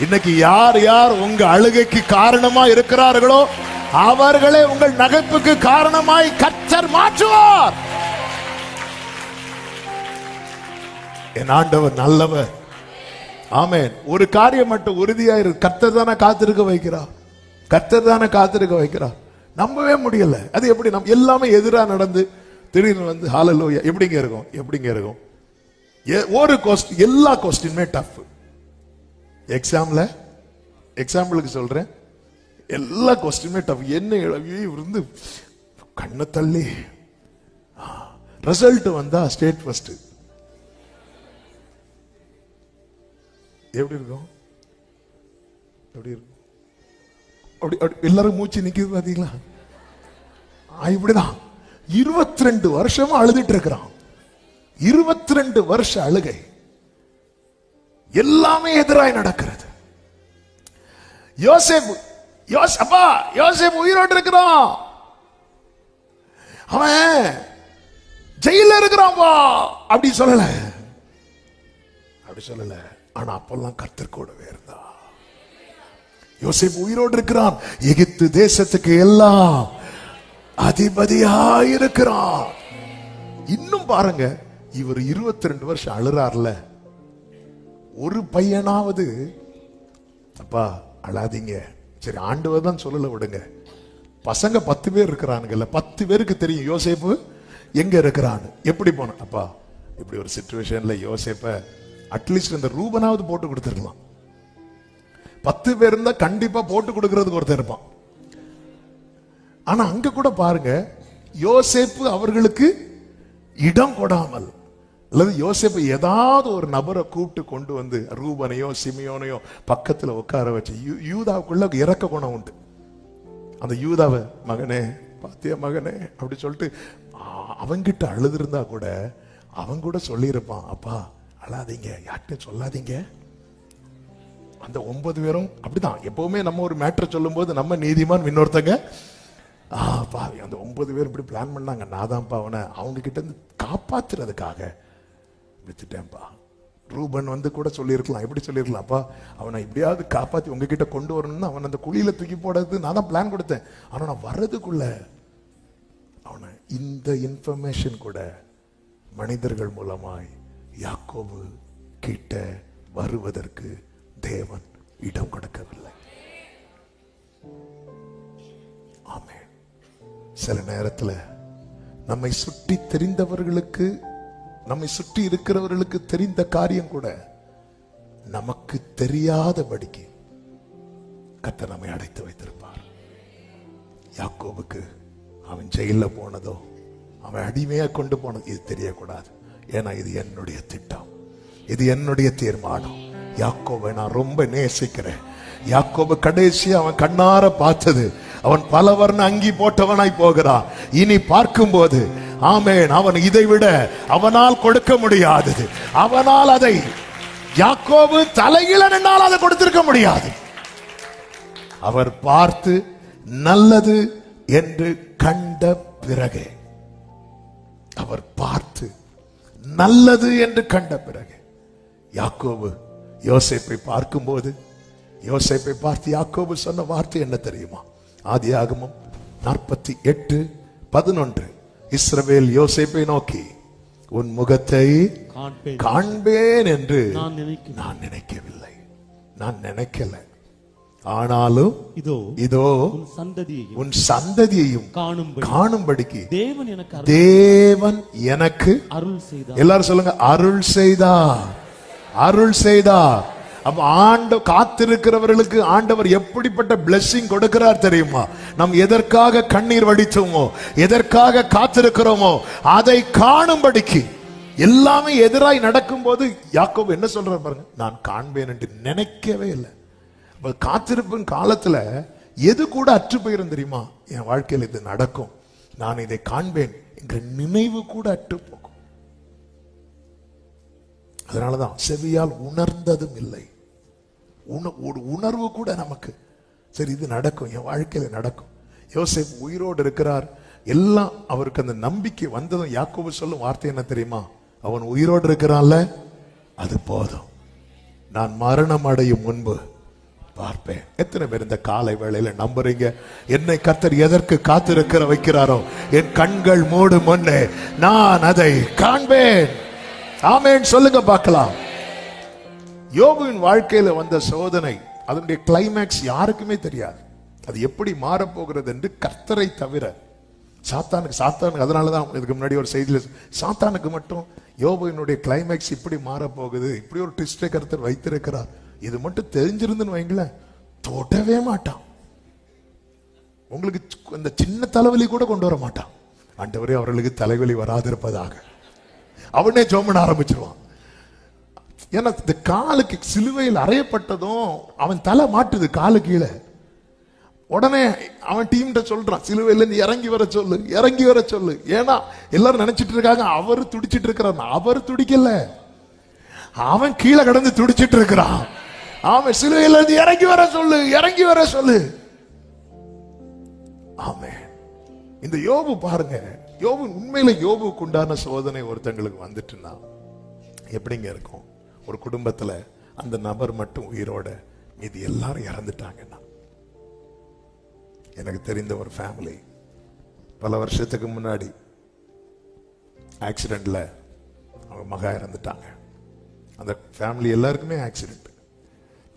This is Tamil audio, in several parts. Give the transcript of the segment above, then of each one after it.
இன்னைக்கு யார் யார் உங்க அழுகைக்கு காரணமா இருக்கிறார்களோ அவர்களே உங்கள் நகைப்புக்கு காரணமாய் கச்சர் மாற்றுவார். என் ஆண்டவர் நல்லவர். ஆமேன். ஒரு காரியம் மட்டும் உறுதியா இரு. கத்தர் தானே காத்திருக்க வைக்கிறார். கத்தர் தானே காத்திருக்க வைக்கிறார். நம்பவே முடியல. அது எப்படி நம் எல்லாமே எதிராக நடந்து திடீர்னு வந்து ஹாலலோயா எப்படிங்க இருக்கும்? எப்படிங்க இருக்கும்? எ- ஒரு கொஸ்டின் எல்லா கொஸ்டினுமே டஃப் எக்ஸாம்ல எக்ஸாம்பிளுக்கு சொல்றேன். எல்லா கொஸ்டினுமே டஃப் என்ன இருந்து கண்ணை தள்ளி. ரிசல்ட் வந்தா ஸ்டேட் ஃபர்ஸ்ட் எப்படி இருக்கும்? எப்படி இருக்கும்? அப்படி அப்படி எல்லாரும் மூச்சு நிக்குது பாத்தீங்களா? ஆ, இப்படிதான். இருபத்தி ரெண்டு வருஷமா அழுதுட்டு இருக்கிறான். இருபத்தி ரெண்டு வருஷ அழுகை. எல்லாமே எதிராய் நடக்கிறது. யோசேப் யோஸ் அப்பா யோசேப் உயிரோடு இருக்கிறான் அவன் ஜெயில இருக்கிறான்பா அப்படி சொல்லல. அப்படி சொல்லல. ஆனா அப்பெல்லாம் கர்த்தர் கூடவே இருந்தா யோசேப் உயிரோடு இருக்கிறான் எகிப்து தேசத்துக்கு எல்லாம் அதிபதியாயிருக்கிறான். இன்னும் பாருங்க இவர் 22 ரெண்டு வருஷம் அழுறாருல. ஒரு பையனாவது அப்பா அழாதீங்க. சரி ஆண்டவர் தான் சொல்லல விடுங்க. பசங்க பத்து பேர் இருக்கிறானுங்கல்ல பத்து பேருக்கு தெரியும் யோசேப்பு எங்க இருக்கிறான்னு. எப்படி போன அப்பா இப்படி ஒரு சுச்சுவேஷன்ல யோசேப்ப அட்லீஸ்ட் இந்த ரூபனாவது போட்டு கொடுத்துருக்கலாம். பத்து பேர் இருந்தா கண்டிப்பா போட்டு கொடுக்கறதுக்கு ஒருத்தர் இருப்பான். ஆனா அங்க கூட பாருங்க யோசேப்பு அவர்களுக்கு இடம் கொடாமல் அல்லது யோசேப்பு ஏதாவது ஒரு நபரை கூப்பிட்டு கொண்டு வந்து ரூபனையோ சிமியோனையோ பக்கத்தில் உட்கார வச்சு யூ- யூதாவுக்குள்ள இறக்க குணம் உண்டு. அந்த யூதாவை மகனே பாத்தியா மகனே? அப்படி சொல்லிட்டு அவங்கிட்ட அழுதுருந்தா கூட அவன் கூட சொல்லியிருப்பான். அப்பா அழாதீங்க யார்கிட்டையும் சொல்லாதீங்க. அந்த ஒன்பது பேரும் அப்படிதான். எப்பவுமே நம்ம ஒரு மேட்ரை சொல்லும்போது நம்ம நீதிமான் இன்னொருத்தங்க. ஆ பாவி அந்த ஒன்பது பேர் இப்படி பிளான் பண்ணாங்க. நான் தான் பாவனை அவங்க கிட்ட இருந்து காப்பாத்துறதுக்காக வித்துட்டேன்ப்பா ரூபன் வந்து கூட சொல்லியிருக்கலாம். எப்படி சொல்லியிருக்கலாம்ப்பா அவனை எப்படியாவது காப்பாத்தி உங்ககிட்ட கொண்டு வரணும்னு அவன் அந்த குழியில தூக்கி போடுறது நான் தான் பிளான் கொடுத்தேன். ஆனால் நான் வர்றதுக்குள்ள அவனை இந்த இன்ஃபர்மேஷன் கூட மனிதர்கள் மூலமாய் யாக்கோபு கிட்ட வருவதற்கு தேவன் இடம் கொடுக்கவில்லை. ஆமே சில நேரத்துல நம்மை சுற்றி தெரிந்தவர்களுக்கு நம்மை சுற்றி இருக்கிறவர்களுக்கு தெரிந்த காரியம் கூட நமக்கு தெரியாதபடிக்கு கத்த நம்மை அடைத்து வைத்திருப்பார். யாக்கோவுக்கு அவன் ஜெயில போனதோ அவன் அடிமையா கொண்டு போனது இது தெரியக்கூடாது. ஏன்னா இது என்னுடைய திட்டம். இது என்னுடைய தீர்மானம். யாக்கோவை நான் ரொம்ப நேசிக்கிறேன். யாக்கோபு கடைசி அவன் கண்ணார பார்த்தது. அவன் பல வர்ண அங்கி போட்டவனாய் போகிறான். இனி பார்க்கும் போது ஆமேன். அவன் இதை விட அவனால் கொடுக்க முடியாதது. அவனால் அதை யாக்கோபு தலையில நின்னால் அதை கொடுத்திருக்க முடியாது. அவர் பார்த்து நல்லது என்று கண்ட பிறகு. அவர் பார்த்து நல்லது என்று கண்ட பிறகு. யாக்கோபு யோசிப்பை பார்க்கும்போது யோசிப்பை பார்த்து யாக்கோபு சொன்ன வார்த்தை என்ன தெரியுமா? ஆதியாகமம் நாற்பத்தி எட்டு பதினொன்று. இஸ்ரவேல் யோசேப்பை நோக்கி உன் முகத்தை காண்பேன். என்று நான் நினைக்கவில்லை. நான் நினைக்கல. ஆனாலும் இதோ இதோ சந்ததியையும் உன் சந்ததியையும் காணும்படி காணும்படிக்கு தேவன் எனக்கு தேவன் எனக்கு அருள் செய்தார். எல்லாரும் சொல்லுங்க அருள் செய்தார். அருள் செய்தார். அப்ப ஆண்ட காத்திருக்கிறவர்களுக்கு ஆண்டவர் எப்படிப்பட்ட blessing கொடுக்கிறார் தெரியுமா? நாம் எதற்காக கண்ணீர் வடித்தோமோ எதற்காக காத்திருக்கிறோமோ அதை காணும்படிக்கு எல்லாமே எதிராய் நடக்கும்போது யாக்கோ என்ன சொல்றார் பாருங்க நான் காண்பேன் என்று நினைக்கவே இல்லை. அப்ப காத்திருப்பின் காலத்துல எது கூட அற்று போயிரும் தெரியுமா? என் வாழ்க்கையில் இது நடக்கும். நான் இதை காண்பேன் என்ற நினைவு கூட அற்று போகும். அதனாலதான் செவியால் உணர்ந்ததும் இல்லை. ஒரு உணர்வு கூட நமக்கு. சரி இது நடக்கும் என் வாழ்க்கையில் நடக்கும். யோசேப் உயிரோடு இருக்கிறார். எல்லாம் அவருக்கு அந்த நம்பிக்கை வந்ததும் யாக்கோபு சொல்லும் வார்த்தை என்ன தெரியுமா? அவன் உயிரோடு இருக்கிறான்ல அது போதும். நான் மரணம் அடையும் முன்பு பார்ப்பேன். எத்தனை பேர் இந்த காலை வேளையில நம்புறீங்க? என்னை கத்தர் எதற்கு காத்திருக்கிற வைக்கிறாரோ? என் கண்கள் மூடும் முன்னே நான் அதை காண்பேன். ஆமேன். சொல்லுங்க பார்க்கலாம். யோகுவின் வாழ்க்கையில வந்த சோதனை அதனுடைய கிளைமேக்ஸ் யாருக்குமே தெரியாது. அது எப்படி மாறப்போகிறது என்று கர்த்தரை தவிர சாத்தானுக்கு சாத்தானுக்கு அதனால தான் இதுக்கு முன்னாடி ஒரு செய்தியில் சாத்தானுக்கு மட்டும் யோபுவினுடைய கிளைமேக்ஸ் இப்படி மாறப்போகுது இப்படி ஒரு ட்விஸ்டை கருத்தர் வைத்திருக்கிறார். இது மட்டும் தெரிஞ்சிருந்துன்னு வைங்களேன் தொடவே மாட்டான். உங்களுக்கு இந்த சின்ன தலைவலி கூட கொண்டு வர மாட்டான். ஆண்டவரே அவர்களுக்கு தலைவலி வராதிருப்பதாக. அவனே ஜோமன் ஆரம்பிச்சிருவான். ஏன்னா இந்த காலுக்கு சிலுவையில் அறையப்பட்டதும் அவன் தலை மாட்டுது காலு கீழே. உடனே அவன் டீம்கிட்ட சொல்றான் சிலுவையிலேருந்து இறங்கி வர சொல்லு இறங்கி வர சொல்லு. ஏன்னா எல்லாரும் நினைச்சிட்டு இருக்காங்க அவர் துடிச்சிட்டு இருக்கிறான் அவர் துடிக்கல. அவன் கீழே கடந்து துடிச்சிட்டு இருக்கிறான். அவன் சிலுவையில இருந்து இறங்கி வர சொல்லு இறங்கி வர சொல்லு. ஆமே இந்த யோபு பாருங்க யோபு உண்மையில யோபுக்கு உண்டான சோதனை ஒருத்தங்களுக்கு வந்துட்டுனா எப்படிங்க இருக்கும்? ஒரு குடும்பத்தில் அந்த நபர் மட்டும் உயிரோட மீதி எல்லாரும் இறந்துட்டாங்கன்னா. எனக்கு தெரிந்த ஒரு ஃபேமிலி பல வருஷத்துக்கு முன்னாடி ஆக்சிடெண்ட்டில் அவங்க மகா இறந்துட்டாங்க. அந்த ஃபேமிலி எல்லாருக்குமே ஆக்சிடெண்ட்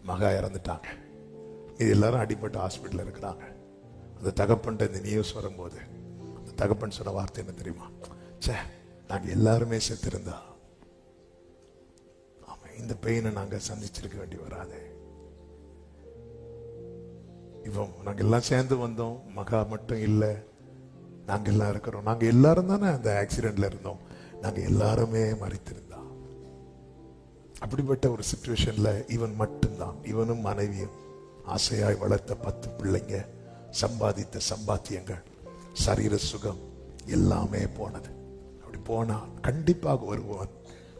மகா இறந்துட்டாங்க. இது எல்லாரும் அடிபட்டு ஹாஸ்பிட்டலில் இருக்கிறாங்க. அந்த தகப்பன்ட்ட இந்த நியூஸ் வரும்போது அந்த தகப்பன் சொன்ன வார்த்தை என்ன தெரியுமா? ச்சே நாங்கள் எல்லாருமே செத்துருந்தோம் இந்த பெயினை நாங்க சந்திச்சிருக்க வேண்டி வராதே. இவன் நாங்கெல்லாம் சேர்ந்து வந்தோம். மகா மட்டும் இல்லை. நாங்கள் எல்லாம் இருக்கிறோம். நாங்க எல்லாரும் தானே அந்த ஆக்சிடெண்ட்ல இருந்தோம். நாங்க எல்லாருமே மறைத்திருந்தோம் அப்படிப்பட்ட ஒரு சுச்சுவேஷன்ல இவன் மட்டும்தான். இவனும் மனைவியும் ஆசையாய் வளர்த்த பத்து பிள்ளைங்க சம்பாதித்த சம்பாத்தியங்கள் சரீர சுகம் எல்லாமே போனது. அப்படி போனால் கண்டிப்பாக வருவான்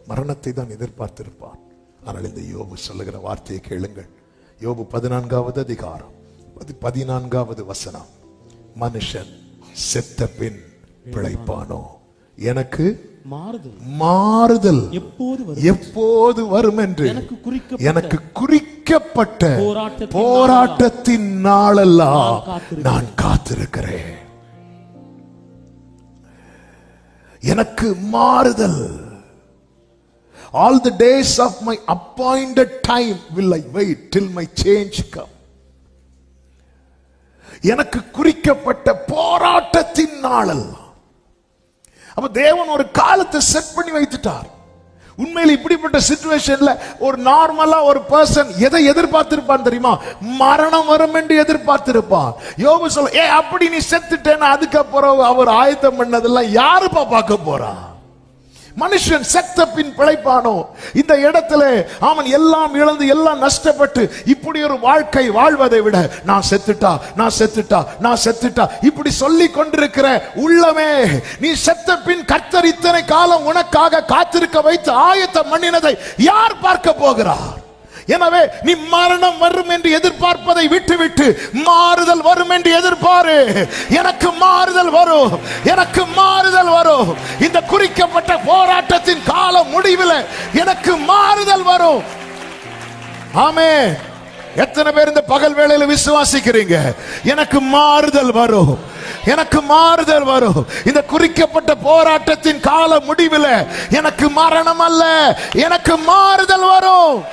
மரணத்தை தான் எதிர்பார்த்திருப்பான். ஆனால் இந்த யோபு சொல்லுகிற வார்த்தையை கேளுங்கள். யோபு பதினான்காவது அதிகாரம். பதி- பதினான்காவது வசனம். மனுஷன் செத்த பின் பிழைப்பானோ? எனக்கு மாறுதல். எப்போது வரும்? என்று. எனக்கு குறிக்கப்பட்ட போராட்டத்தின் நாளெல்லாம். நான் காத்திருக்கிறேன். எனக்கு மாறுதல். All the days of my appointed time will I wait till my change come எனக்கு குறிக்கப்பட்ட போராட்டத்தின் நாளெல்லாம். அப்ப தேவன் ஒரு காலத்தை செட் பண்ணி வைத்துட்டார். உண்மையில் இப்படிப்பட்ட சிச்சுவேஷன்ல ஒரு நார்மலா ஒரு பர்சன் எதை எதிர்பார்த்திருப்பான் தெரியுமா? மரணம் வரும் என்று எதிர்பார்த்திருப்பான். யோக சொல்ல ஏ அப்படி நீ செத்துட்டேன்னு அதுக்கப்புறம் அவர் ஆயத்தம் பண்ணதெல்லாம் யாருப்பா பார்க்க போறான்? மனுஷன் செத்த பின் பிழைப்பானோ? இந்த இடத்துல அவன் எல்லாம் இழந்து எல்லாம் நஷ்டப்பட்டு இப்படி ஒரு வாழ்க்கை வாழ்வதை விட நான் செத்துட்டா நான் செத்துட்டா நான் செத்துட்டா. இப்படி சொல்லி கொண்டிருக்கிற உள்ளமே நீ செத்த பின் கர்த்தர் இத்தனை காலம் உனக்காக காத்திருக்க வைத்து ஆயத்தம் பண்ணினதை யார் பார்க்க போகிறார்? எனவே நீ மரணம் வரும் என்று எதிர்பார்ப்பதை விட்டுவிட்டு மாறுதல் வரும் என்று எதிர்பாரு. எனக்கு மாறுதல் வரும். எனக்கு மாறுதல் வரும். இந்த குறிக்கப்பட்ட போராட்டத்தின் கால முடிவில் எனக்கு மாறுதல் வரும். ஆமே எத்தனை பேர் இந்த பகல் வேளையில விசுவாசிக்கிறீங்க? எனக்கு மாறுதல் வரும். எனக்கு மாறுதல் வரும். இந்த குறிக்கப்பட்ட போராட்டத்தின் கால முடிவில் எனக்கு மரணம் அல்ல. எனக்கு மாறுதல் வரும்.